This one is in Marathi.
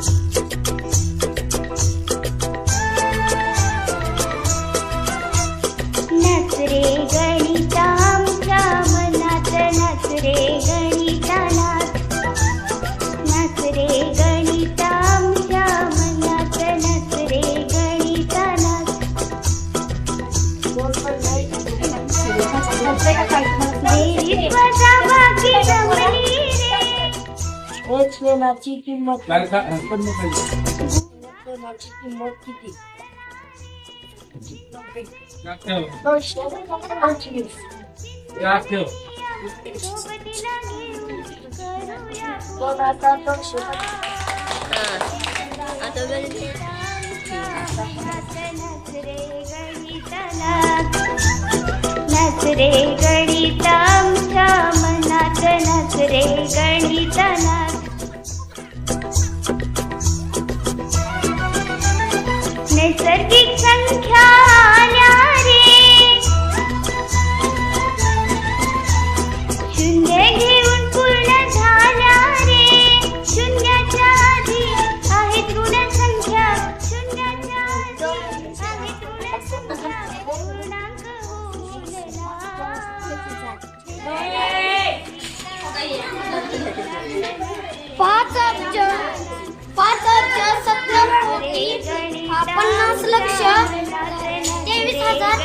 you शेणाची किंमत शेणाची किंमत किती दोनशे पंचवीस ठेव सोबतीला घेऊन करूया दोन हजार दोनशे नच रे गणिता नाच नच नैसर्गिक संख्या आल्या रे. शून्य घेऊन पूर्ण झाल्या रे. शून्याच्या आधी आहेत ऋण संख्या. शून्याच्या आधी आहेत ऋण संख्या. पूर्णांक होऊन पाच अब्ज पाच अब्ज पन्नास लक्ष. तेवीस हजार